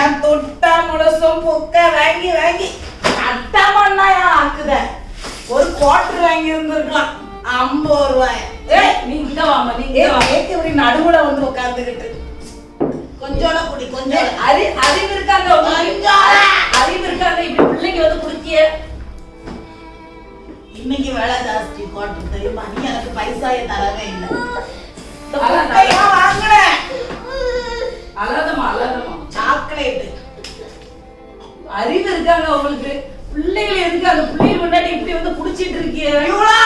என் தொட்டா முழுசும் புக்க வாங்கி வாங்கி கட்டாமண்ணா ஆக்குத ஒரு குவார்டர் வாங்கி இருந்திருக்கலாம் ஐம்பது ரூபாய் ஏய் நீ இங்க வாமா நீ இங்க வா ஏக்கு இப்படி நடுவுல வந்து உட்கார்ந்துகிட்டு கொஞ்சோட குடி கொஞ்சம் அறி அறிவு இருக்காங்க அறிவு இருக்காங்க இப்படி பிள்ளைங்க வந்து குடிக்கிய இன்னைக்கு வேலை ஜாஸ்தி குவார்டர் தெரியுமா நீ எனக்கு பைசாயே தரவே இல்லை வாங்கினேன் அலதமா அழாதமா சாக்லேட் அறிவு இருக்காங்க உங்களுக்கு. பிள்ளைகள் எதுக்கு அந்த பிள்ளைகள் முன்னாடி இப்படி வந்து குடிச்சிட்டு இருக்கீங்க? இவ்வளோ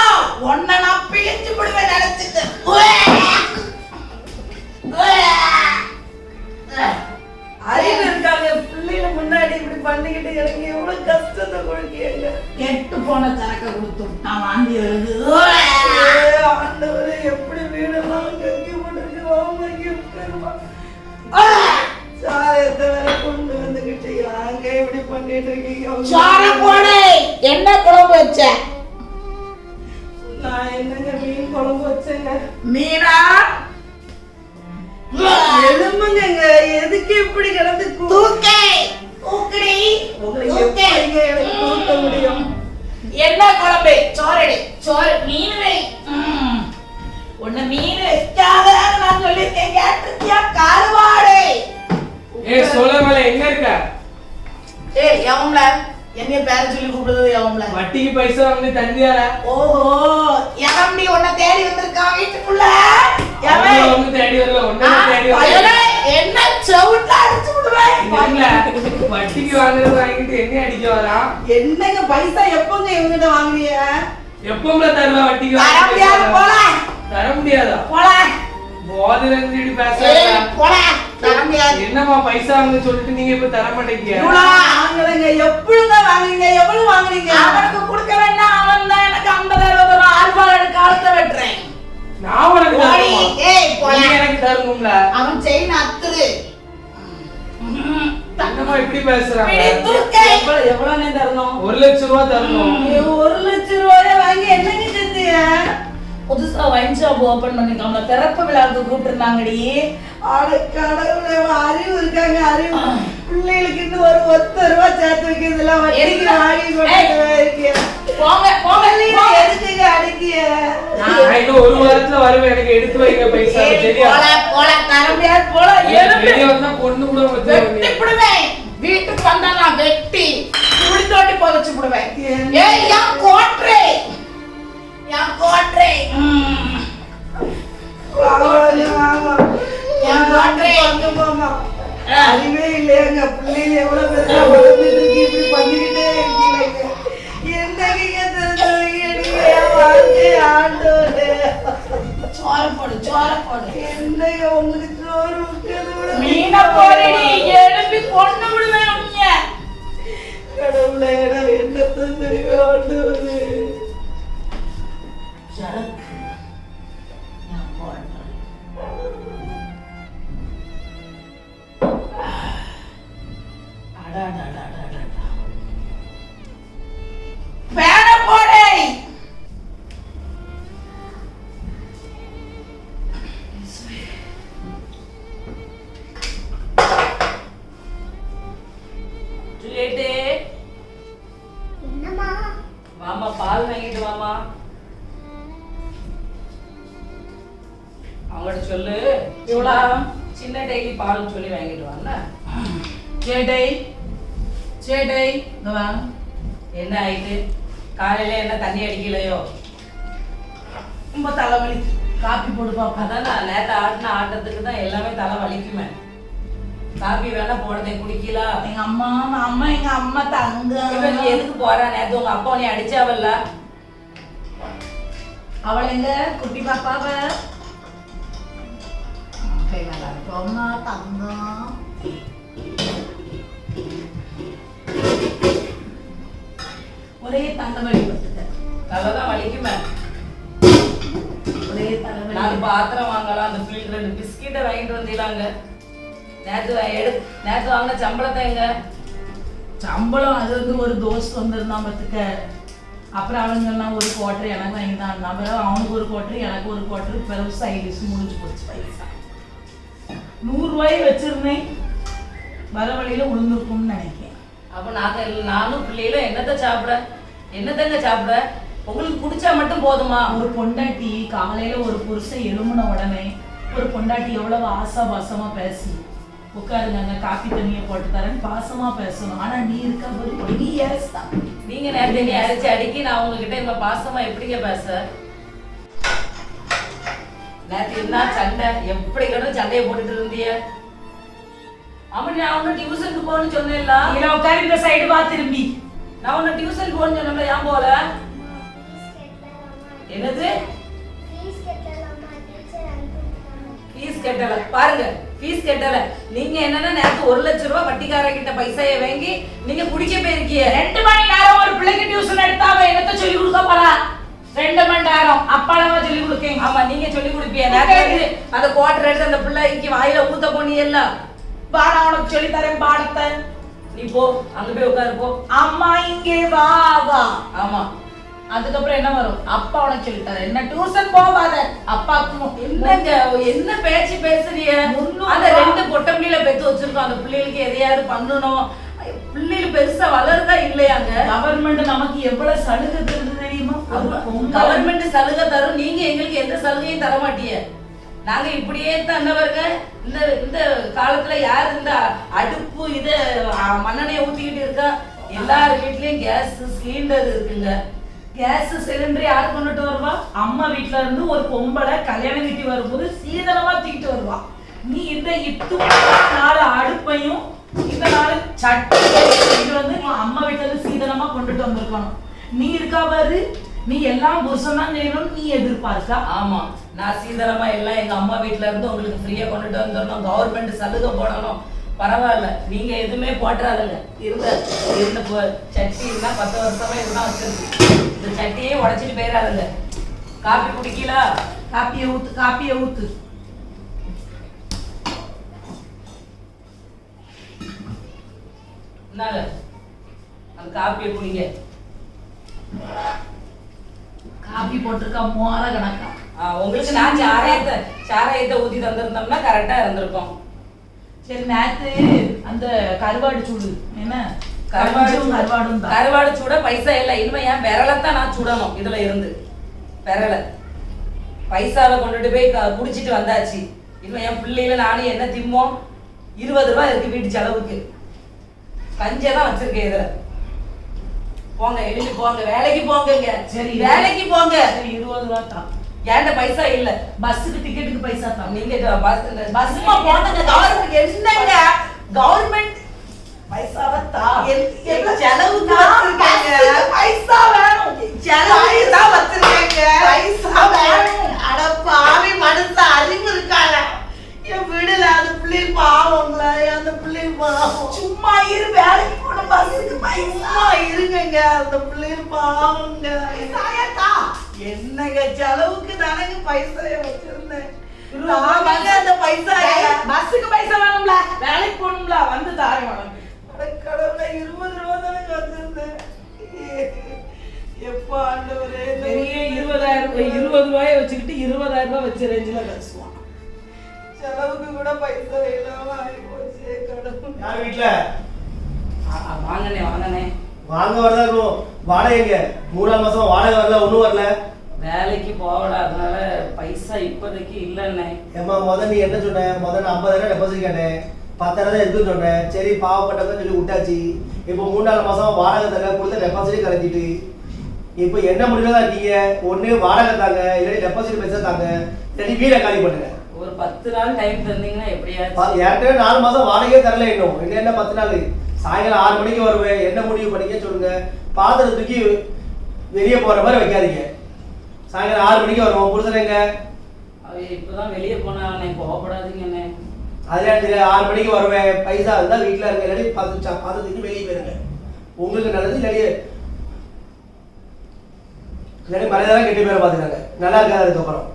உன்னை நான் பிழிஞ்சு விடுவேன் நினைச்சிட்டு. அறிவு இருக்காங்க. பிள்ளைகள் முன்னாடி இப்படி பண்ணிக்கிட்டு எனக்கு எவ்வளவு கஷ்டத்தை கொடுக்கீங்க? கெட்டு போன சரக்கை கொடுத்து நான் வாந்தி வருது. போடு. என்ன குழம்பு வச்ச? நான் என்னங்க மீன் குழம்பு வச்சேங்க. மீனா? எலும்புங்க எதுக்கு இப்படி கிடந்து தூக்கே. தூக்கடி. எனக்கு தூக்க முடியும்? என்ன குழம்பு? சோறடி. சோறு. மீன் வை. ம். உன்னை மீன் வைக்காத நான் சொல்லியிருக்கேன். கேட்டிருக்கியா? கருவாடு. ஏய் சோழமலை எங்க இருக்க? ஏய் எவம்ல என்னைய பேர சொல்லி கூப்பிடுறது எவம்ல வட்டிக்கு பைசா வாங்கி தந்தியால ஓஹோ எவன்டி உன்னை தேடி வந்திருக்கான் வீட்டுக்குள்ள எவன்? ஒண்ணு தேடி வரல ஒண்ணு தேடி வரல. என்ன செவுட்ல அடிச்சு விடுவேன்? இல்ல, வட்டிக்கு வாங்குறது வாங்கிட்டு என்ன அடிக்க வரா என்னங்க பைசா எப்பங்க இவங்கிட்ட வாங்குனீங்க எப்பவுமே தருவா வட்டிக்கு? வாங்கிட்டு முடியாது போல தர முடியாதா? போல தர முடியாது என்னம்மா பைசா வாங்க சொல்லிட்டு நீங்க இப்ப தர மாட்டேங்க வாங்குறீங்க எப்படிங்க வாங்குறீங்க எவ்வளவு வாங்குறீங்க? அவனுக்கு கொடுக்க வேண்டாம் அவன் தான் எனக்கு ஐம்பது அறுபது ரூபா ஆல்பால் எடுக்க கழுத்தை வெட்டுறேன். நான் உனக்கு தரணுமா? எனக்கு தரணும்ல? அவன் செயின் அத்துரு. என்னம்மா இப்படி தூக்கை. எவ்வளவு தரணும்? ஒரு லட்சம் ரூபா தரணும். நீ ஒரு லட்சம் ரூபாய வாங்கி என்னங்க செஞ்சீங்க? புதுசா வைன் ஷாப் ஓபன் பண்ணிருக்காங்க திறப்பு விழாவுக்கு கூப்பிட்டுருந்தாங்கடி. கடவுளே அறிவு இருக்காங்க அறிவு. பிள்ளைகளுக்கு இன்னும் ஒரு ஒத்த ரூபா சேர்த்து வைக்கிறதுல வட்டிக்கு வாங்கி போங்க போங்க அடிக்கிய ஒரு வாரத்துல வருவேன். எனக்கு எடுத்து வைங்க பைசா. போல போல தர முடியாது போல. பொண்ணு கூட வெட்டி விடுவேன் வீட்டுக்கு வந்தா நான் வெட்டி. குடி தோட்டி புதைச்சு விடுவேன் ஏய் என் கோட்ரே. என் கோட்ரே என் கோட்ரே அறிவே இல்லையாங்க பிள்ளைங்க எவ்வளவு பெருசா வளர்ந்துட்டு இருக்கு இப்படி பண்ணிக்கிட்டே இருக்கீங்க என்னங்க தெரிஞ்சவங்க வாழ்க்கைய ஆண்டவரே சோற போடு சோற போடு. என்னங்க உங்களுக்கு சோறு விட்டது விட மீனை போடுடி எழுப்பி கொண்டு விடுவேன். அடிக்கலையோ ரொம்ப தலைவலி காப்பி போடு பாப்பா அதான் நான் நேற்று ஆட்டின ஆட்டத்துக்கு தான் எல்லாமே தலை வலிக்குமே காபி வேணா போடுறேன் குடிக்கலா எங்க அம்மா அம்மா எங்க அம்மா தங்க. நீ எதுக்கு போறா? நேத்து உங்க அப்பா உன்னை அடிச்சாவல்ல? அவள் எங்க? குட்டி பாப்பாவ? நல்லா இருக்கோம்மா தங்கம். ஒரே தலைவலி வந்துட்ட தலை தான் வலிக்குமே நாலு பாத்திரம் வாங்கலாம் அந்த ஃபில்டர் ரெண்டு பிஸ்கெட்டை வாங்கிட்டு வந்தீங்களாங்க நேத்து வா- எடு நேத்து வாங்கின சம்பளத்தை எங்க? சம்பளம் அது வந்து ஒரு தோசை வந்திருந்தான் பார்த்துக்க. அப்புறம் அவங்க எல்லாம் ஒரு குவார்டர் எனக்கு வாங்கி தான் அப்புறம் அவனுக்கு ஒரு குவார்டர் எனக்கு ஒரு குவார்டர் பிறகு சைடிஸ் முடிஞ்சு போச்சு பைசா. நூறுரூவாய் வச்சிருந்தேன். வர வழியில உளுந்துருக்கும்னு நினைக்கிறேன். அப்ப நாங்க நானும் பிள்ளைகளும் என்னத்த சாப்பிட? என்னத்தங்க சாப்பிட? உங்களுக்கு குடிச்சா மட்டும் போதுமா? ஒரு பொண்டாட்டி காலையில ஒரு புருஷன் எழுமுன உடனே ஒரு பொண்டாட்டி எவ்வளவு ஆசா பாசமா. பேசி உட்காருங்க காப்பி தண்ணியை போட்டு தரேன் பாசமா பேசணும். ஆனா நீ இருக்க ஒரு பெரிய தான் நீங்க நேரத்தை அரைச்சு அடிக்கி நான் உங்ககிட்ட இந்த பாசமா எப்படிங்க பேச? நேத்து என்ன சண்டை? எப்படி கிட்ட சண்டையை போட்டுட்டு இருந்திய ஆமா நான் உன்ன டியூஷனுக்கு போகணும்னு சொன்னேன்ல. உட்காரு இந்த சைடு வா திரும்பி. நான் உன்ன டியூஷன் போகணும்னு சொன்னேன்ல ஏன் போல என்னது? ஃபீஸ் கட்டல பாருங்க ஃபீஸ் கட்டல. நீங்க என்னன்னா நேத்து ஒரு லட்சம் ரூபாய் வட்டிக்கார கிட்ட பைசாயை வாங்கி நீங்க குடிக்க போயிருக்கீங்க ரெண்டு மணி நேரம் ஒரு பிள்ளைக்கு டியூஷன் எடுத்தா அவ என்னத்த சொல்லி கொடுக்க போறா? ரெண்டு மணி நேரம். அப்பாலமா சொல்லி கொடுக்கேன். ஆமா நீங்க சொல்லி கொடுப்பீங்க நேத்து வந்து அந்த குவார்டர் எடுத்து அந்த பிள்ளைக்கு வாயில ஊத்த போனீங்கல்ல வா நான் உனக்கு சொல்லி தரேன் பாடத்தை. நீ போ அங்க போய் உட்காரு போ. அம்மா இங்கே வா வா. ஆமா. அதுக்கப்புறம் என்ன வரும்? அப்பா உனக்கு சொல்லி தரேன் என்ன டியூஷன் போவாத அப்பாக்கு என்னங்க? என்ன பேச்சு முன்னூறு அந்த. ரெண்டு பொட்டை பிள்ளைல பெத்து வச்சிருக்கோம். அந்த பிள்ளைகளுக்கு எதையாவது பண்ணணும். பிள்ளைகள் பெருசா வளருதா இல்லையாங்க? கவர்மெண்ட் நமக்கு எவ்வளவு சலுகை தருது தெரியுமா? கவர்மெண்ட் சலுகை தரும். நீங்க எங்களுக்கு எந்த சலுகையும் தர மாட்டீங்க. நாங்க இப்படியே தன்னவங்க இந்த இந்த காலத்துல யார் இந்த அடுப்பு இத மண்ணெண்ணெயை ஊத்திக்கிட்டு இருக்கா? எல்லார் வீட்லயும் கேஸ் சிலிண்டர் இருக்குங்க. கேஸ் சிலிண்டர் யார் கொண்டுட்டு வருவா? அம்மா வீட்ல இருந்து ஒரு பொம்பளை கல்யாணம் கட்டி வரும்போது சீதனமா தூக்கிட்டு வருவா. நீ இந்த இத்து நாலு அடுப்பையும் இந்த நாலு சட்டி வந்து நீ அம்மா வீட்டுல இருந்து சீதனமா கொண்டுட்டு வந்திருக்கணும். நீ இருக்கா பாரு. நீ எல்லாம் புருஷன் தான் செய்யணும்னு நீ எதிர்பார்க்கா? ஆமா. நான் சீதனமா எல்லாம் எங்க அம்மா வீட்டுல இருந்து உங்களுக்கு ஃப்ரீயா கொண்டுட்டு வந்துடணும். கவர்மெண்ட் சலுகை போடணும். பரவாயில்ல. நீங்க எதுவுமே போட்டுறாதுங்க. இருந்த இருந்த சட்டி இருந்தா பத்து வருஷமா இருந்தா வச்சிருக்கு. இந்த சட்டியே உடைச்சிட்டு போயிடாதுங்க காப்பி குடிக்கல? காப்பியை ஊத்து காப்பியை ஊத்து. இந்தாங்க அந்த காப்பியை குடிங்க. காப்பி போட்டிருக்கா மோர கணக்கா உங்களுக்கு நான் சாராயத்தை சாராயத்தை ஊத்தி தந்திருந்தோம்னா கரெக்டா இருந்திருக்கும். சரி நேத்து அந்த கருவாடு சூடு என்ன? கருவாடு சூட. பைசா இல்லை இனிமே என் விரலைத்தான் நான் சுடணும் இதுல இருந்து. விரலை. பைசாவை கொண்டுட்டு போய் குடிச்சிட்டு வந்தாச்சு. இனிமே என் பிள்ளைகள நானும் என்ன திம்மோம் இருபது ரூபாய் இருக்கு வீட்டு செலவுக்கு. கஞ்சே தான் வச்சிருக்கேன் இதுல. போங்க எழுதி போங்க. வேலைக்கு போங்கங்க. சரி வேலைக்கு போங்க. சரி இருபது ரூபா தான். ஏன்ட பைசா இல்ல. பஸ்ஸுக்கு டிக்கெட்டுக்கு பைசா தான். நீங்க பஸ் பஸ் சும்மா போனங்க கவர்மெண்ட் என்னங்க? கவர்மெண்ட் பைசாவை தா. பஸ்ஸுக்கு பைசா வேணும். செலவுக்கு தான் வச்சிருக்கேங்க. பைசா வேணும். அட பாவி மனசு அறிவு இருக்காங்க. என் வீடுல அந்த பிள்ளைகள் பாவங்களா அந்த பிள்ளைகள் பாவம். சும்மா இரு வேலைக்கு போன பஸ்ஸுக்கு பைசா. இருங்கங்க அந்த பிள்ளைகள் பாவங்க என்னங்க செலவுக்கு தானங்க பைசாய வச்சிருந்தேன். அந்த பைசா பஸ்ஸுக்கு பைசா வேணும்ல? வேலைக்கு போகணும்ல வந்து தாரேன் கடவுளை இருபது ரூபா தானங்க வச்சிருந்தேன் எப்ப ஆண்டவரே பெரிய இருபதாயிரம் இருபது ரூபாயை வச்சுக்கிட்டு இருபதாயிரம் ரூபாய் வச்சு ரேஞ்சில் பேசுவான் செலவுக்கு கூட பைசா இல்லாம ஆகி போச்சு கடவுள். யார் வீட்ல? வாங்கண்ணே வாங்கண்ணே. வாங்க வரதா இருக்கும். வாடகைங்க மூணாம் மாசம் வாடகை வரல ஒண்ணும் வரல. வேலைக்கு போகல அதனால பைசா இப்போதைக்கு இல்லைண்ணே. ஏம்மா முத நீ என்ன சொன்ன? முத நான் ஐம்பதாயிரம் டெபாசிட் கேட்டேன். பத்தாயிரம் தான் இருக்குன்னு சொன்னேன் சரி பாவப்பட்டவங்க சொல்லி விட்டாச்சு. இப்போ மூணு நாலு மாசம் வாடகை தர கொடுத்த டெபாசிட்டே கலைஞ்சிட்டு இப்போ என்ன முடிவுல தான் இருக்கீங்க? ஒண்ணு வாடகை தாங்க இல்லாட்டி டெபாசிட் பைசா தாங்க. இல்லாட்டி வீடை காலி பண்ணுங்க. ஒரு பத்து நாள் டைம் தந்தீங்கன்னா எப்படியாச்சும் ஏற்கனவே நாலு மாசம் வாடகையே தரல இன்னும். இன்னும் என்ன பத்து நாள்? சாயங்காலம் ஆறு மணிக்கு வருவேன். என்ன முடிவு பண்ணீங்க சொல்லுங்க. பாத்திரம் தூக்கி வெளியே போற மாதிரி வைக்காதீங்க. சாயங்காலம் ஆறு மணிக்கு வருவோம். புருஷன் எங்க? அவ இப்பதான் வெளியே போனாங்கண்ணே கோவப்படாதீங்கண்ணே அதே ஆறு மணிக்கு வருவேன் பைசா இருந்தா வீட்டுல இருங்க இல்லாட்டி பாத்து பாத்திரத்துக்கு வெளியே போயிருங்க. உங்களுக்கு நல்லது இல்லாட்டி இல்லாட்டி மரியாதை கெட்டி பேரை பாத்துக்காங்க. நல்லா இருக்காது அதுக்கப்புறம்.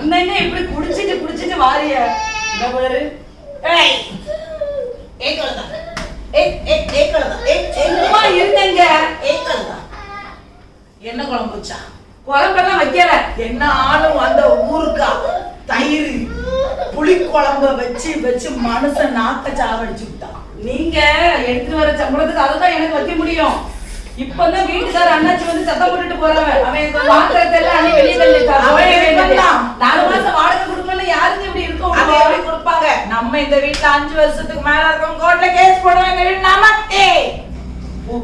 என்னங்க இப்படி குடிச்சிட்டு குடிச்சிட்டு வாரிய? இந்த பாரு ஏய் ஏய் கழுதா ஏய் ஏய் சும்மா இருந்தங்க ஏய் கழுதா என்ன குழம்பு வச்சா? குழம்பெல்லாம் வைக்கல. என்ன ஆளும் அந்த ஊருக்கா? தயிர் புளி குழம்ப வச்சு வச்சு மனுஷன் நாக்க சாவடிச்சு விட்டான் நீங்க எடுத்துட்டு வர சம்பளத்துக்கு அதுதான் எனக்கு வைக்க முடியும். இப்பதான் வீட்டுக்கார அண்ணாச்சி வந்து சத்தம் போட்டுட்டு போறாங்க. அவன் வாங்குறதெல்லாம் வெளியே? நாலு மாசம் வாடகை கொடுக்கணும்னு இருக்கும் அது எப்படி கொடுப்பாங்க? நம்ம இந்த வீட்ல அஞ்சு வருஷத்துக்கு மேல இருக்கோம் கோர்ட்ல கேஸ் போடுவோம் இந்த வீடு நமக்கே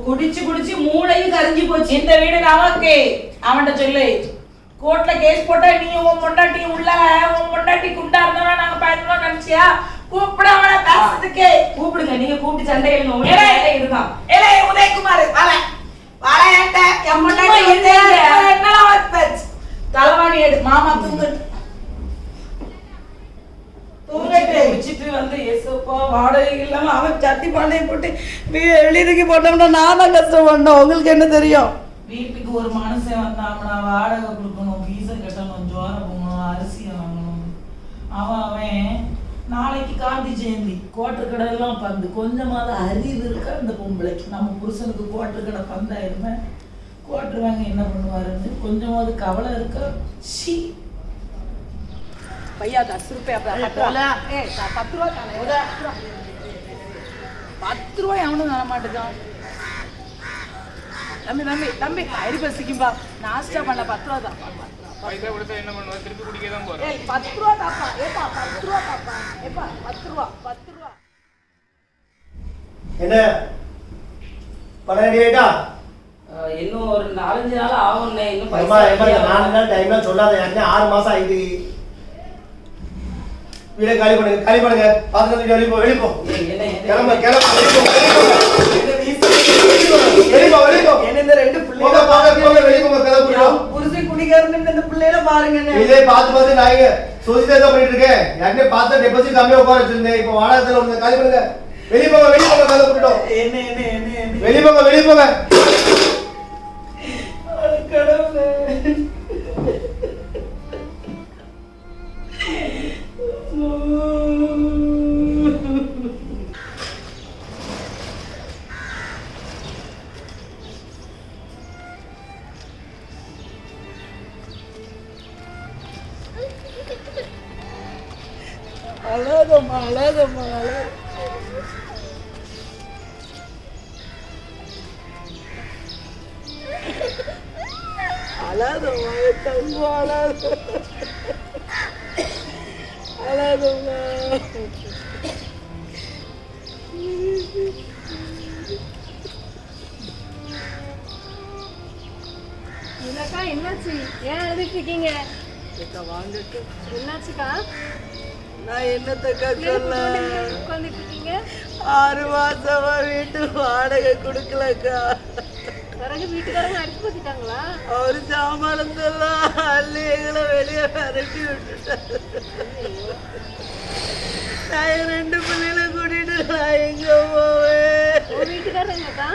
குடிச்சு குடிச்சு மூளையும் கரைஞ்சு போச்சு. இந்த வீடு நமக்கே. அவன்கிட்ட சொல்லு. கோர்ட்ல கேஸ் போட்டா நீ உன் பொண்டாட்டி உள்ள உன் பொண்டாட்டி குண்டா இருந்தா நாங்க பயன்படுறோம் நினைச்சியா? கூப்பிட அவனை பேசுறதுக்கே. கூப்பிடுங்க. நீங்க கூப்பிட்டு சண்டை உங்களுக்கு இதுதான் ஏலே, உதயகுமார் வாழ. ஏன்ட்ட? என் பொண்டாட்டி தலைவாணி எடு. மாமா தூங்கு தூங்கிட்டு குடிச்சிட்டு வந்து ஏசப்பா வாடகை இல்லாமல் அவன் சட்டி பாண்டையை போட்டு எழுதிக்கு போட்டோம்னா நான் தான் கஷ்டப்பட்டோம் உங்களுக்கு என்ன தெரியும்? வீட்டுக்கு ஒரு மனுஷன் வந்தாங்கன்னா வாடகை கொடுக்கணும் ஃபீஸை கட்டணும் ஜோரம் போகணும் அரிசி வாங்கணும். அவன் அவன் நாளைக்கு காந்தி ஜெயந்தி கோட்டர் கடையெல்லாம் பந்து. கொஞ்சமாவது அறிவு இருக்கா அந்த பொம்பளைக்கு? நம்ம புருஷனுக்கு கோட்டர் கடை பந்தாயிருமே கோட்டர் வாங்க என்ன பண்ணுவாருன்னு கொஞ்சமாவது கவலை இருக்கா? ஷீ! भैया दस रुपये ए பத்து ரூபா தானே பத்து ரூபாய் அவனும் தர மாட்டேங்கான் தம்பி தம்பி தம்பி அரி பசிக்கும்பா நாஸ்டா பண்ண பத்து ரூபா தாப்பா பைசா கொடுத்தா என்ன பண்ணுவா திருப்பி குடிக்க தான் போறேன் ஏய் பத்து ரூபா தாப்பா ஏப்பா பத்து ரூபா தாப்பா ஏப்பா பத்து ரூபா பத்து ரூபா என்ன பண்ண ரெடி ஆயிட்டா அஹ், இன்னும் ஒரு நாலஞ்சு நாள் ஆகும்ண்ணே இன்னும் ஏம்மா, பைசா ஏம்மா, இந்த நாலு நாள் டைம்லாம் சொல்லாத ஏற்கனவே ஆறு மாசம் ஆயிடுது வீடை காலி பண்ணுங்க காலி பண்ணுங்க. பாத்துட்டு வெளியே போ வெளியே போ. ஏய், என்ன என்ன? கிளம்ப கிளம்ப வெளியே போ, வெளியே போ. வெளியே போ வெளியே போ. என்ன இந்த ரெண்டு பிள்ளைங்க போங்க கதை புரியும் புருஷன் குடிக்காரன்னு இந்த பிள்ளைகளை பாருங்க இதே பார்த்து பார்த்து இங்க சோசியல் தான் பண்ணிட்டு இருக்கேன் ஏற்கனவே பார்த்து டெபாசிட் கம்மியா உட்கார வச்சிருந்தேன். இப்போ வாடகத்துல ஒன்று காலி பண்ணுங்க. வெளியே போங்க வெளியே போங்க கதை என்ன என்ன என்ன என்ன? வெளியே போங்க வெளியே போங்க. கடவுளே. அழகம்மா அழகம்மா அழாத அழகம்மா என் தங்கம் அழாத என்னக்கா என்னாச்சு? ஏன் அழுதுட்டு இருக்கீங்க என்னாச்சுக்கா? நான் என்னத்தக்கா சொல்ல உட்காந்துட்டு இருக்கீங்க ஆறு மாசமா வீட்டு வாடகை கொடுக்கலக்கா. பிறகு வீட்டுக்காரங்க அடிச்சு போத்திட்டாங்களா அவரு சாமானத்தெல்லாம் அள்ளி எங்களை வெளியே விரட்டி விட்டுட்டாரு. நான் ரெண்டு பிள்ளைகளை கூட்டிட்டு நான் எங்க போவேன்? வீட்டுக்காரங்கக்கா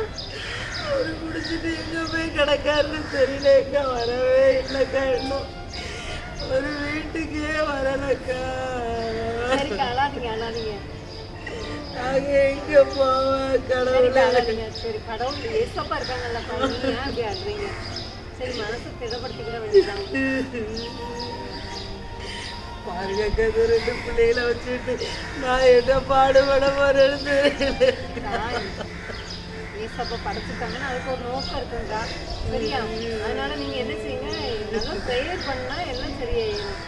அவரு குடிச்சிட்டு எங்க போய் கிடக்காருன்னு தெரியல எங்க வரவே இல்லைக்கா இன்னும். ஒரு வீட்டுக்கே வரலக்கா. சரிக்கா அழாதீங்க அழாதீங்க. நாங்க எங்க கடவுளே? அழாதீங்க. சரி கடவுள் ஏசப்பா ஏன் அப்படி அழுறீங்க? சரி மனசை திடப்படுத்திக்கிற வேண்டியதான் பாருங்க இந்த ரெண்டு பிள்ளைகளை வச்சுட்டு நான் என்ன பாடுபட போறேன்னு. தெரியல ஏசப்பா படைச்சிருக்காங்கன்னு அதுக்கு ஒரு நோக்கம் இருக்குங்கக்கா சரியா? அதனால நீங்க என்ன செய்யுங்க நல்லா ப்ரேயர் பண்ணா எல்லாம் சரியாயிடும்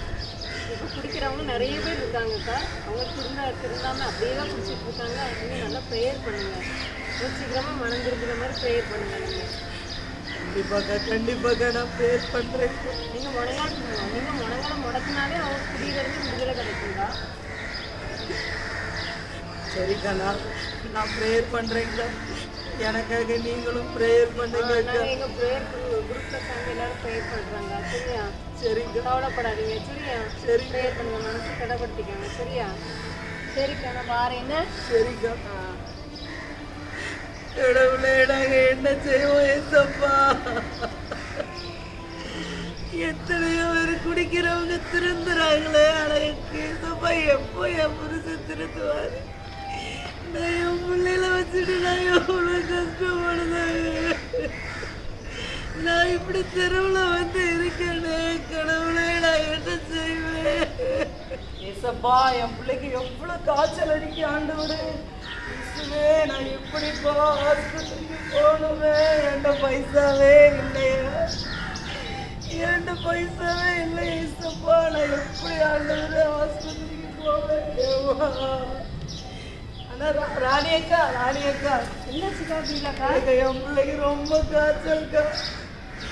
இப்போ குடிக்கிறவங்க நிறைய பேர் இருக்காங்கக்கா. அவங்க திருந்தா திருந்தாம அப்படியே தான் குடிச்சிட்டு இருக்காங்க. நீங்க நல்லா ப்ரேயர் பண்ணுங்க. ரொம்ப சீக்கிரமா மனம் திரும்புற மாதிரி ப்ரேயர் பண்ணுங்க நீங்க. கண்டிப்பாக்கா கண்டிப்பாக்கா நான் பேர் பண்றேன். நீங்க முடங்கால் நீங்க முடங்கால முடக்கினாலே அவங்க குடியிலிருந்து விடுதலை கிடைக்குங்களா சரிக்கா நான் நான் ப்ரேயர் பண்றேன்க்கா எனக்காக நீங்களும் ப்ரேயர் பண்ணுங்கக்கா நாங்க எங்க ப்ரேயர் குரூப்ல சேர்ந்து எல்லாரும் ப்ரேயர் பண்றாங்க சரியா? சரிக்கா கவலைப்படாதீங்க சரியா? சரி. ப்ரேயர் பண்ணுங்க மனசு கடைப்படுத்திக்கோங்க சரியா? சரிக்கா நான் வாரேன் என்ன? சரிக்கா கடவுளே நாங்க என்ன செய்வோம் ஏசப்பா? எத்தனையோ பேர் குடிக்கிறவங்க திருந்துறாங்களே ஆனா என் ஏசப்பா எப்போ என் புருஷன் திருந்துவாரு? நான் என் பிள்ளையில வச்சுட்டு நான் எவ்வளோ கஷ்டப்படுதாங்க நான் இப்படி தெருவில் வந்து இருக்கேனே கடவுளே நான் என்ன செய்வேன்? ஏசப்பா என் பிள்ளைக்கு எவ்வளவு காய்ச்சல் அடிக்க ஆண்டவரே. இயேசுவே நான் எப்படிப்பா ஆஸ்பத்திரிக்கு போகணுமே என்கிட்ட பைசாவே இல்லையா. இரண்டு பைசாவே இல்லை ஏசப்பா நான் எப்படி ஆண்டவரே ஆஸ்பத்திரிக்கு போவேன் ராணி அக்கா ராணி அக்கா. என்னாச்சுக்கா அப்படிலாக்கா அக்கா, என் பிள்ளைக்கு ரொம்ப காய்ச்சல்க்கா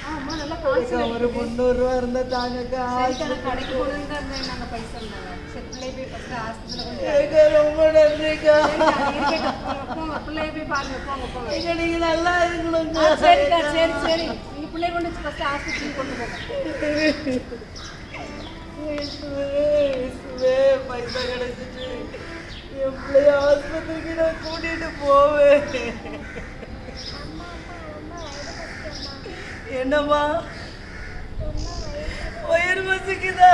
ஆமா நல்லா காய்ச்சல் ஒரு முந்நூறு ரூபா இருந்தா தாங்கக்கா. கடைக்கு போகணுன்னு தான் இருந்தேன். நாங்க பைசா இருந்தாங்க பிள்ளைய போய் கொண்டு ரொம்ப நன்றிக்கா பிள்ளைய போய் பாருங்க போங்க போங்க ஏக்கா, நீங்க நல்லா இருக்கணும்க்கா சரிக்கா சரி சரி நீங்க பிள்ளைய கொண்டு ஃபர்ஸ்ட் ஹாஸ்பிட்டலுக்கு கொண்டு போங்க பைசா கிடைச்சிட்டு என் பிள்ளைய ஆஸ்பத்திரிக்கு நான் கூட்டிட்டு போவேன் என்னம்மா வயிறு பசிக்குதா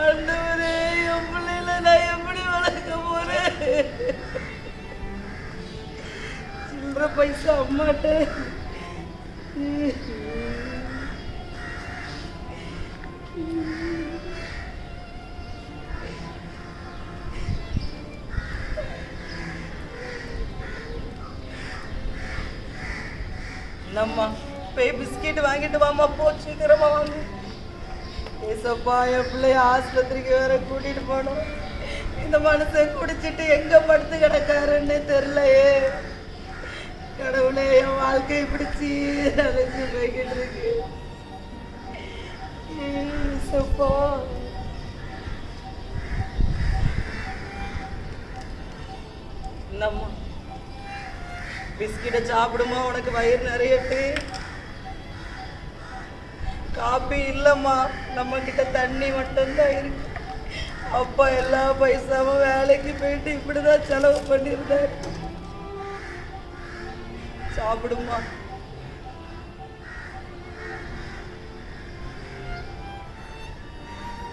ஆண்டவரே என் பிள்ளைல நான் எப்படி வளர்க்க போறேன்? சில்லற பைசா அம்மாட்ட. நம்ம போய் பிஸ்கெட் வாங்கிட்டு வாமா போ சீக்கிரமா வாங்க. ஏசப்பா என் பிள்ளைய ஆஸ்பத்திரிக்கு வேற கூட்டிட்டு போனோம் இந்த மனுஷன் குடிச்சிட்டு எங்க படுத்து கிடக்காருன்னு தெரியலையே. கடவுளே என் வாழ்க்கை பிடிச்சி சீரழிஞ்சு போய்கிட்டு இருக்கு. ஏசப்பா. என்னம்மா பிஸ்கிட்டை சாப்பிடுமா? உனக்கு வயிறு நிறையட்டு. காப்பி இல்லைம்மா. நம்ம கிட்ட தண்ணி மட்டும்தான் இருக்கு. அப்பா எல்லா பைசாவும் வேலைக்கு போயிட்டு இப்படிதான் செலவு பண்ணியிருந்தாரு. சாப்பிடுமா?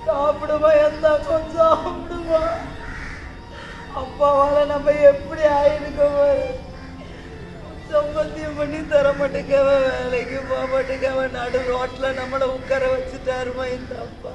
சாப்பிடுமா எந்த கொஞ்சம் சாப்பிடுமா? அப்பாவால நம்ம எப்படி ஆயிருக்கோம் சம்பந்தியம் பண்ணி தர மாட்டேங்கவ வேலைக்கு போக மாட்டேங்கவ நடு ரோட்ல நம்மளை உட்கார வச்சுட்டாருமா இந்த அப்பா.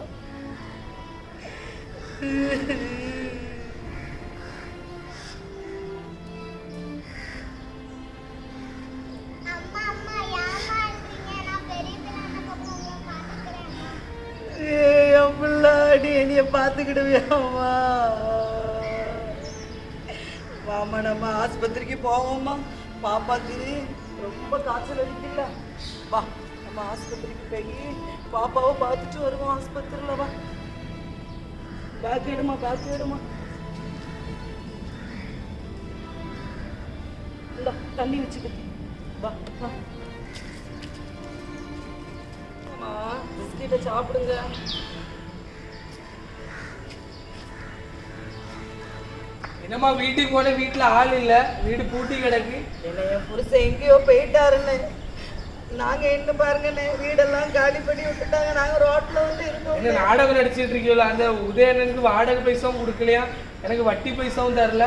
பிள்ளாடி என்னைய பார்த்துக்கிடுவியாம்மா வாமா நம்ம ஆஸ்பத்திரிக்கு போவோம்மா. பாப்பாக்கு ரொம்ப காய்ச்சல் அடிக்கல வா நம்ம ஆஸ்பத்திரிக்கு போய் பாப்பாவை பார்த்துட்டு வருவோம் ஆஸ்பத்திரியில் வா. பேக் எடுமா பேக் எடுமா. தண்ணி வச்சுக்க. வா வா. பிஸ்கெட்டை சாப்பிடுங்க. என்னம்மா வீட்டுக்கு போன வீட்டுல ஆள் இல்ல. வீடு பூட்டி கிடக்கு. என்ன என் புருஷன் எங்கேயோ போயிட்டாருன்னு. நாங்க என்ன பாருங்கண்ணே வீடெல்லாம் காலி பண்ணி விட்டுட்டாங்க. நாங்க ரோட்ல வந்து இருக்கோம். என்ன நாடகம் நடிச்சிட்டு இருக்கீங்களா? அந்த உதயணனுக்கு வாடகை பைசாவும் கொடுக்கலையா? எனக்கு வட்டி பைசாவும் தரல.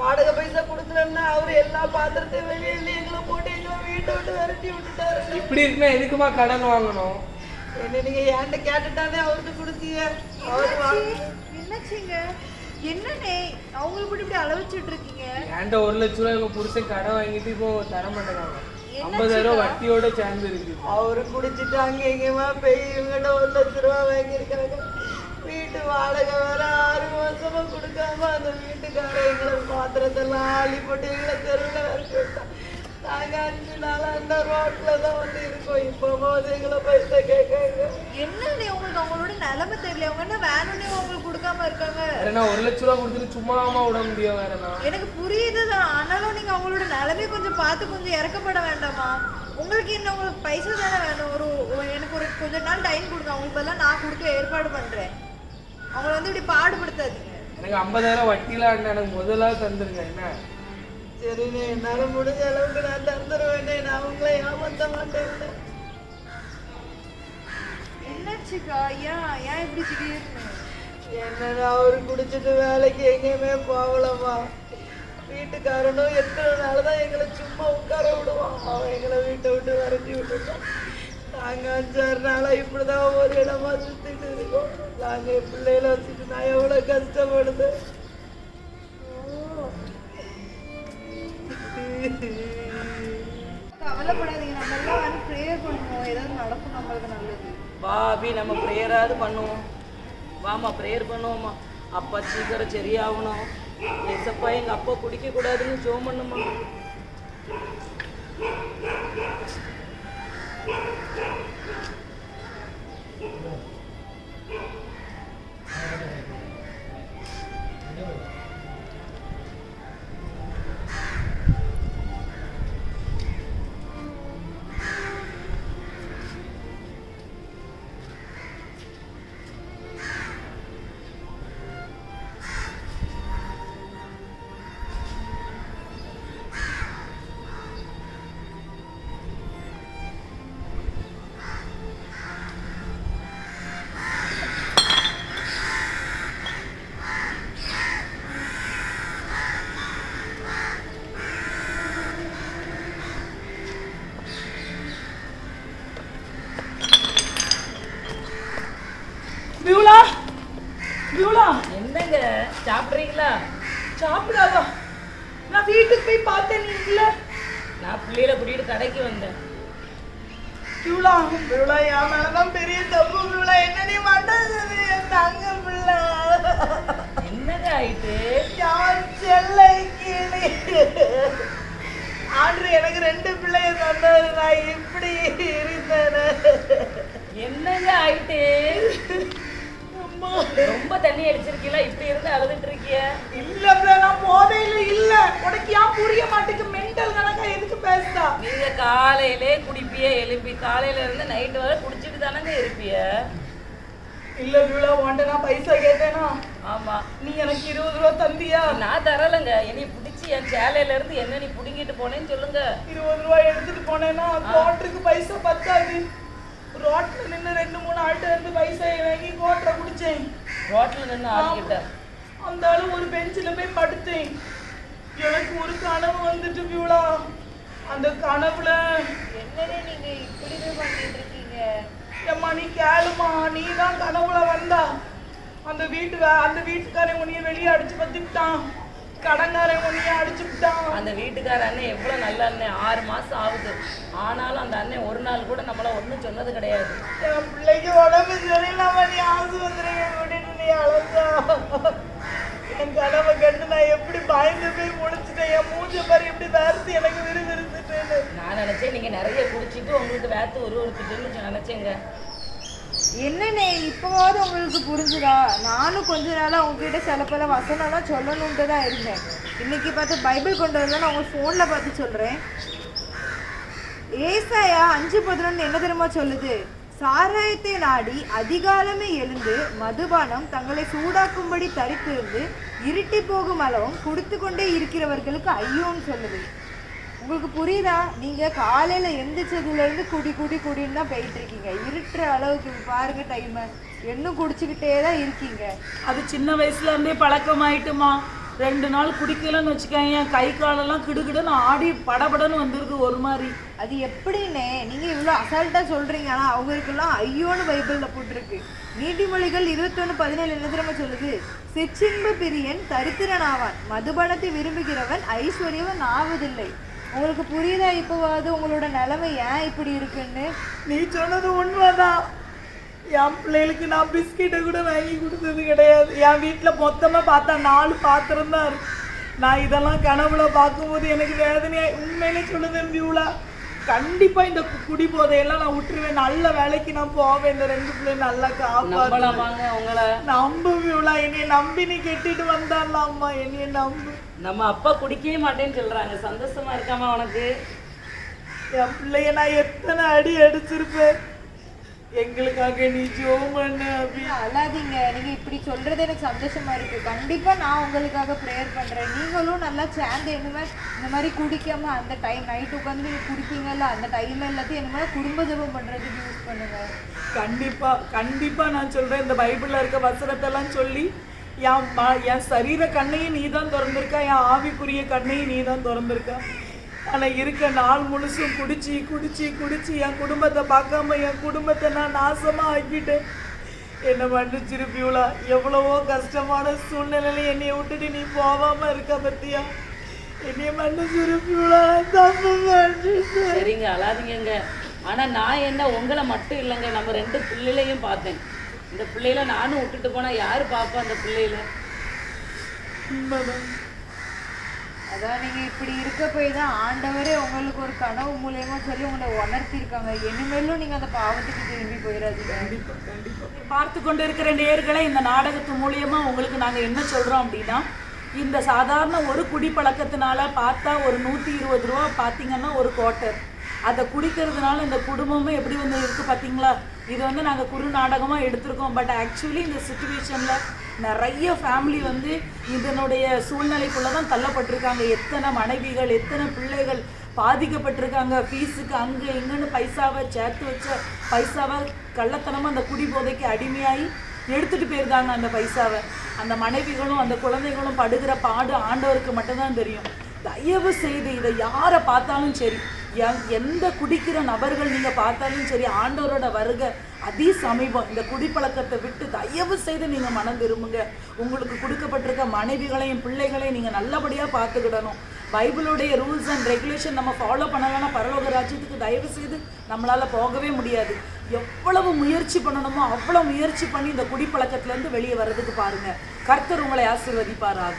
வாடகை பைசா கொடுக்கலன்னா அவரு எல்லா பாத்திரத்தையும் வெளியில எங்களை போட்டு எங்களை வீட்டை விட்டு விரட்டி விட்டுட்டாரு. இப்படி இருக்குன்னா எதுக்குமா கடன் வாங்கணும்? என்ன நீங்க ஏன்ட்ட கேட்டுட்டானே அவருக்கு கொடுத்தீங்க? அவரு வாங்க என்னாச்சுங்க? என்னண்ணே? அவங்கள போட்டு இப்படி அளவச்சிட்டு இருக்கீங்க? என்கிட்ட ஒரு லட்ச ரூபா எங்க புருஷன் கடன் வாங்கிட்டு இப்போ தர மாட்டேங்காங்க ஐம்பதாயிரம் வட்டியோட சேர்ந்து இருக்கு அவரு குடிச்சிட்டு அங்க எங்கேயுமா போய் இவங்கிட்ட ஒரு லட்ச ரூபா வாங்கியிருக்காங்க. வீட்டு வாடகை வேற ஆறு மாசமா கொடுக்காம அந்த வீட்டுக்காரர் எங்களை பாத்திரத்தெல்லாம் ஆளி போட்டு எங்களை தெருவில் வரைக்கும் விட்டான். நாங்க அஞ்சு நாள் அந்த ரோட்ல தான் வந்து இருக்கோம் இப்போ போது எங்களை பைசா கேட்காங்க என்னண்ணே உங்களுக்கு அவங்களோட நிலைமை தெரியல? அவங்க என்ன வேணும்னே உங்களுக்கு கொடுக்காம இருக்காங்க? வேற நான் ஒரு லட்ச ரூபா கொடுத்துட்டு சும்மாமா விட முடியும் வேறண்ணா எனக்கு புரியுதுதான் ஆனாலும் நீங்க அவங்களோட நிலைமை கொஞ்சம் பார்த்து கொஞ்சம் இறக்கப்பட வேண்டாமா? உங்களுக்கு என்ன உங்களுக்கு பைசா தானே வேணும்? ஒரு எனக்கு ஒரு கொஞ்ச நாள் டைம் கொடுங்க. அவங்களுக்கு பதிலாக நான் கொடுக்க ஏற்பாடு பண்றேன். அவங்கள வந்து இப்படி பாடுபடுத்தாதீங்க. எனக்கு ஐம்பதாயிரம் வட்டிலாம் எனக்கு முதல்ல தந்துருங்க என்ன? சரிண்ணே என்னால முடிஞ்ச அளவுக்கு நான் தந்துடுவேனே நான் உங்களை ஏமாத்த மாட்டேன். என்னாச்சுக்கா? ஏன் ஏன் இப்படி திடீர்னு? என்னடா அவரு குடிச்சிட்டு வேலைக்கு எங்கேயுமே போகலம்மா. வீட்டுக்காரனும் எத்தனை நாள் தான் எங்களை சும்மா உட்கார விடுவான். அவன் எங்களை வீட்டை விட்டு விரட்டி விட்டுட்டான் நாங்க அஞ்சாறு நாளா இப்படிதான் ஒரு இடமா சுத்திட்டு இருக்கோம். நாங்க என் பிள்ளைகளை வச்சுட்டு நான் எவ்வளவு கஷ்டப்படுது? கவலைப்படாதீங்க நம்ம எல்லாம் வந்து ப்ரேயர் பண்ணுவோம். ஏதாவது நடக்கும் நம்மளுக்கு நல்லது. வா அபி நம்ம ப்ரேயராவது பண்ணுவோம். வாமா ப்ரேயர் பண்ணுவோம்மா. அப்பா சீக்கிரம் சரியாகணும். எசப்பா எங்கள் அப்பா குடிக்கக்கூடாதுன்னு ஜோம் பண்ணுமா பியூலா கடைக்கு வந்தேன். பியூலா பியூலா என் மேலதான் பெரிய தப்பு பியூலா என்ன நீ மாட்டாது என் தங்க பிள்ளை? என்னங்க ஆயிட்டு? யார் செல்லை கிளி ஆண்டு எனக்கு ரெண்டு பிள்ளைய தந்தாரு நான் இப்படி இருந்தேனே. என்னங்க ஆயிட்டு? ரொம்ப தண்ணி அடிச்சிருக்கீங்களா இப்படி இருந்து அழுதுட்டு இருக்கிய? இல்ல நான் போதையில இல்ல. உனக்கு ஏன் புரிய மாட்டேங்குது? மென்டல் கணக்கா எதுக்கு பேசுதா நீங்க காலையிலே குடிப்பிய எலும்பி காலையில இருந்து நைட்டு வரை குடிச்சிட்டு தானங்க இருப்பிய? இல்ல உன்ட்ட நான் பைசா கேட்டேனா? ஆமா. நீ எனக்கு இருபது ரூபா தந்தியா? நான் தரலைங்க. என்னை பிடிச்சி என் சேலையில இருந்து என்ன நீ புடுங்கிட்டு போனேன்னு சொல்லுங்க. இருபது ரூபாய் எடுத்துட்டு போனேன்னா கோட்டருக்கு பைசா பத்தாது. ரோட்ல நின்று ரெண்டு மூணு ஆள்கிட்ட இருந்து பைசா வாங்கி கோட்டரை குடிச்சேன் ரோட்ல நின்று ஆடிக்கிட்ட அந்த ஆளு ஒரு பெஞ்சில் போய் படுத்தேன். எனக்கு ஒரு கனவு வந்துட்டு பியூலா அந்த கனவுல என்னடே நீங்க இப்படி பண்ணிட்டு இருக்கீங்க? ஏம்மா நீ கேளுமா நீ தான் கனவுல வந்தா. அந்த வீட்டு அந்த வீட்டுக்காரன் உன்னைய வெளியே அடிச்சு பத்திட்டான். கடங்காரன் உன்னைய அடிச்சு விட்டான். அந்த வீட்டுக்கார அண்ணன் எவ்வளவு நல்ல அண்ணன் ஆறு மாசம் ஆகுது. ஆனாலும் அந்த அண்ணன் ஒரு நாள் கூட நம்மள ஒண்ணும் சொன்னது கிடையாது. என் பிள்ளைக்கு உடம்பு சரியில்லாம நீ ஆஸ்பத்திரியை கூட்டிட்டு நீ அழைச்சா என் கனவை கண்டு நான் எப்படி பயந்து போய் முடிச்சிட்டேன் என் மூஞ்ச பாரு எப்படி வேர்த்து எனக்கு விறுவிறுத்துட்டேன்னு. நான் நினைச்சேன் நீங்க நிறைய குடிச்சிட்டு உங்களுக்கு வேத்து உருவெடுத்துட்டுன்னு நினைச்சேங்க. என்னண்ணே இப்போவாவது உங்களுக்கு புரிஞ்சுதா? நானும் கொஞ்ச நாளாக உங்ககிட்ட சில பல வசனம்லாம் சொல்லணுன்ட்டு தான் இருந்தேன். இன்னைக்கு பார்த்து பைபிள் கொண்டு வரல நான் உங்க ஃபோனில் பார்த்து சொல்கிறேன் ஏசாயா அஞ்சு பதினொன்று என்ன தெரியுமா சொல்லுது? சாராயத்தை நாடி அதிகாலமே எழுந்து மதுபானம் தங்களை சூடாக்கும்படி தரித்திருந்து இருட்டி போகும் அளவும் கொடுத்து கொண்டே இருக்கிறவர்களுக்கு ஐயோன்னு சொல்லுது. உங்களுக்கு புரியுதா? நீங்க காலையில எந்திரிச்சதுல இருந்து குடி குடி குடின்னு தான் போயிட்டு இருக்கீங்க இருட்டுற அளவுக்கு பாருங்க டைம் இன்னும் குடிச்சுக்கிட்டே தான் இருக்கீங்க. அது சின்ன வயசுல இருந்தே பழக்கமாயிட்டுமா? ரெண்டு நாள் குடிக்கலன்னு வச்சுக்கோங்க கை காலெல்லாம் கிடுகிடுன்னு ஆடி படபடன்னு வந்துருது ஒரு மாதிரி. அது எப்படின்னே நீங்க இவ்வளோ அசால்ட்டா சொல்றீங்க. ஆனா அவங்களுக்கெல்லாம் ஐயோன்னு பைபிள்ல போட்டிருக்கு. நீதிமொழிகள் இருபத்தொன்னு பதினேழு தெரியுமா சொல்லுது? சிற்றின்ப பிரியன் தரித்திரன் ஆவான் மதுபானத்தை விரும்புகிறவன் ஐஸ்வர்யவன் ஆவதில்லை. உங்களுக்கு புரியுதா? இப்போவாது உங்களோட நிலைமை ஏன் இப்படி இருக்குன்னு? நீ சொன்னது உண்மைதான். என் பிள்ளைகளுக்கு நான் பிஸ்கெட்டை கூட வாங்கி கொடுத்தது கிடையாது. என் வீட்டில் மொத்தமாக பார்த்தா நாலு பாத்திரம் தான் இருக்கு. நான் இதெல்லாம் கனவுல பார்க்கும்போது எனக்கு வேதனையா உண்மையிலே சொல்லுதேன் பியூலா கண்டிப்பா இந்த குடி போதையெல்லாம் நான் விட்டுருவேன். நல்ல வேலைக்கு நான் போவேன். இந்த ரெண்டு பிள்ளை நல்லா நம்பலாமாங்க உங்களை? நம்பு பியூலா என்னைய நம்பி நீ கெட்டிட்டு வந்தாலாம்மா. என்னைய நம்பு. நம்ம அப்பா குடிக்கவே மாட்டேன்னு சொல்றாங்க. சந்தோஷமா இருக்காமா உனக்கு? என் பிள்ளைய நான் எத்தனை அடி அடிச்சிருப்பேன்? எங்களுக்காக நீ ஜோம் பண்ணு அப்படி அழாதீங்க. நீங்க இப்படி சொல்றது எனக்கு சந்தோஷமா இருக்கு. கண்டிப்பா நான் உங்களுக்காக ப்ரேயர் பண்றேன். நீங்களும் நல்லா சேர்ந்து இனிமே இந்த மாதிரி குடிக்காம அந்த டைம் நைட் உட்காந்து குடிப்பீங்கல்ல அந்த டைம் எல்லாத்தையும் இனிமே குடும்ப ஜெபம் பண்றதுக்கு யூஸ் பண்ணுங்க. கண்டிப்பா கண்டிப்பா நான் சொல்றேன். இந்த பைபிள்ல இருக்க வசனத்தெல்லாம் சொல்லி என் பா என் சரீர கண்ணையும் நீ தான் திறந்திருக்க? என் ஆவிக்குரிய கண்ணையும் நீ தான் திறந்திருக்க? ஆனால் இருக்க நாள் முழுசும் குடிச்சு குடிச்சு குடிச்சு என் குடும்பத்தை பார்க்காம என் குடும்பத்தை நான் நாசமாக ஆக்கிட்டேன் என்னை மன்னிச்சிருப்பியுளா? எவ்வளவோ கஷ்டமான சூழ்நிலையில என்னைய விட்டுட்டு நீ போகாமல் இருக்க பத்தியா? என்னைய மன்னிச்சிருப்பியுளா? தப்பு சரிங்க அழாதீங்கங்க. ஆனால் நான் என்ன உங்களை மட்டும் இல்லைங்க. நம்ம ரெண்டு பிள்ளைகளையும் பார்த்தேன். இந்த பிள்ளைகளை நானும் விட்டுட்டு போனா யாரு பாப்பா அந்த உண்மைதான். அதான் நீங்க இப்படி இருக்க போய் தான் ஆண்டவரே உங்களுக்கு ஒரு கனவு மூலியமா சொல்லி உங்களை உணர்த்திருக்காங்க. இனிமேலும் நீங்க அந்த பாவத்துக்கு திரும்பி போயிடாதீங்க. பார்த்து கொண்டு இருக்கிற நேர்களை இந்த நாடகத்து மூலியமா உங்களுக்கு நாங்க என்ன சொல்றோம் அப்படின்னா இந்த சாதாரண ஒரு குடிப்பழக்கத்தினால பார்த்தா ஒரு நூத்தி இருபது ரூபா பார்த்தீங்கன்னா ஒரு குவார்ட்டர் அதை குடிக்கிறதுனால இந்த குடும்பமே எப்படி வந்து இருக்குது பார்த்தீங்களா இது வந்து நாங்கள் குறு நாடகமாக எடுத்திருக்கோம். பட் ஆக்சுவலி இந்த சுச்சுவேஷனில் நிறைய ஃபேமிலி வந்து இதனுடைய சூழ்நிலைக்குள்ளே தான் தள்ளப்பட்டிருக்காங்க. எத்தனை மனைவிகள் எத்தனை பிள்ளைகள் பாதிக்கப்பட்டிருக்காங்க. ஃபீஸுக்கு அங்கே இங்கேன்னு பைசாவை சேர்த்து வச்ச பைசாவை கள்ளத்தனமாக அந்த குடி போதைக்கு அடிமையாகி எடுத்துகிட்டு போயிருக்காங்க அந்த பைசாவை. அந்த மனைவிகளும் அந்த குழந்தைகளும் படுகிற பாடு ஆண்டவருக்கு மட்டும்தான் தெரியும். தயவு செய்து இதை யாரை பார்த்தாலும் சரி எந்த குடிக்கிற நபர்கள் நீங்கள் பார்த்தாலும் சரி ஆண்டவரோட வருக அதி சமீபம். இந்த குடிப்பழக்கத்தை விட்டு தயவு செய்து நீங்கள் மனம் திரும்புங்க. உங்களுக்கு கொடுக்கப்பட்டிருக்க மனைவிகளையும் பிள்ளைகளையும் நீங்கள் நல்லபடியாக பார்த்துக்கிடணும். பைபிளுடைய ரூல்ஸ் அண்ட் ரெகுலேஷன் நம்ம ஃபாலோ பண்ணலைன்னா பரலோக ராஜ்யத்துக்கு தயவு செய்து நம்மளால் போகவே முடியாது. எவ்வளவு முயற்சி பண்ணணுமோ அவ்வளோ முயற்சி பண்ணி இந்த குடிப்பழக்கத்துலேருந்து வெளியே வர்றதுக்கு பாருங்கள் கர்த்தர் உங்களை ஆசீர்வதிப்பாராக.